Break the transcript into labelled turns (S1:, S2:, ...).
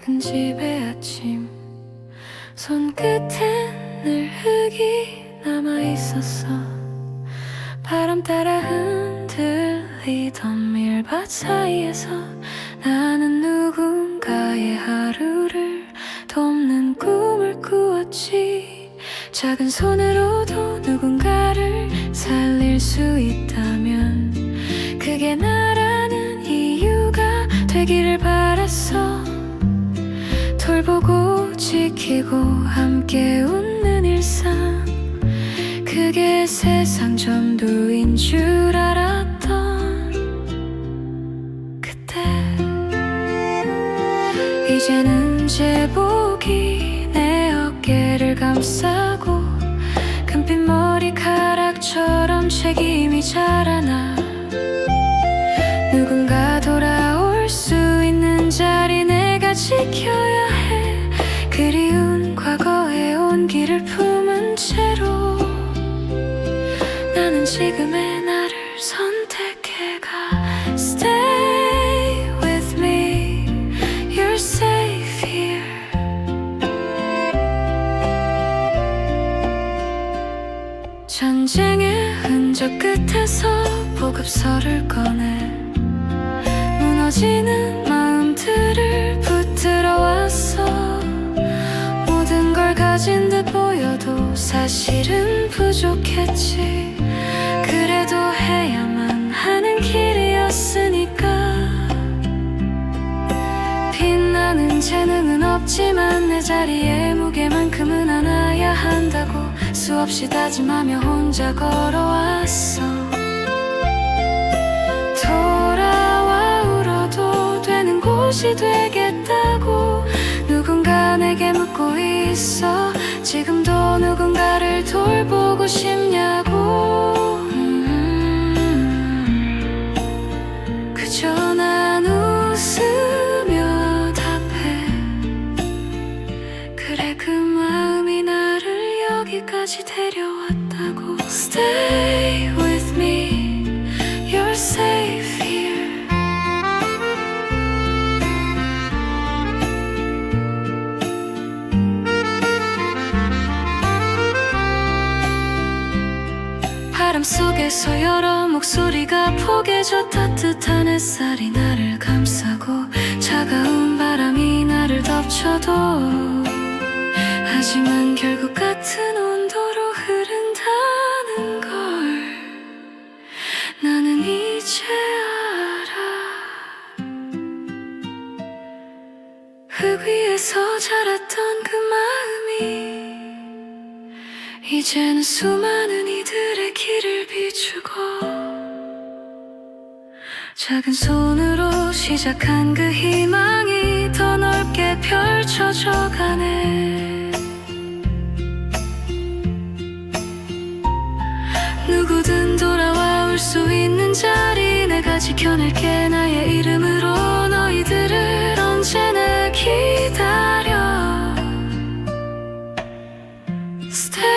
S1: 작은 집의 아침 손끝엔 늘 흙이 남아 있었어. 바람 따라 흔들리던 밀밭 사이에서 나는 누군가의 하루를 돕는 꿈을 꾸었지. 작은 손으로도 누군가를 살릴 수 있다면 그게 나라는 이유가 되기를 바랐어. 돌 보고 지키고 함께 웃는 일상. 그게 세상 전부인 줄 알았던 그때. 이제는 제복이 내 어깨를 감싸고 금빛 머리카락처럼 책임이 자라나. 누군가 돌아올 수 있는 자리 내가 지켜야 해 그리운 과거의 온기를 품은 채로 나는 지금의 나를 선택해가. Stay with me. You're safe here. 전쟁의 흔적 끝에서 보급서를 꺼내. 무너지는 사실은 부족했지. 그래도 해야만 하는 길이었으니까. 빛나는 재능은 없지만 내 자리에 무게만큼은 안아야 한다고. 수없이 다짐하며 혼자 걸어왔어. 돌아와 울어도 되는 곳이 되겠다고 누군가 내게 묻고 있어. 돌 보고 싶냐고 바람 속에서 여러 목소리가 포개져 따뜻한 햇살이 나를 감싸고 차가운 바람이 나를 덮쳐도 하지만 결국 같은 온도로 흐른다는 걸 나는 이제 알아. 흙 위에서 자랐던 그 마음이 이젠 수많은 이들의 길을 비추고 작은 손으로 시작한 그 희망이 더 넓게 펼쳐져 가네. 누구든 돌아와 올 수 있는 자리 내가 지켜낼게. 나의 이름으로 너희들을 언제나 기다려. Stay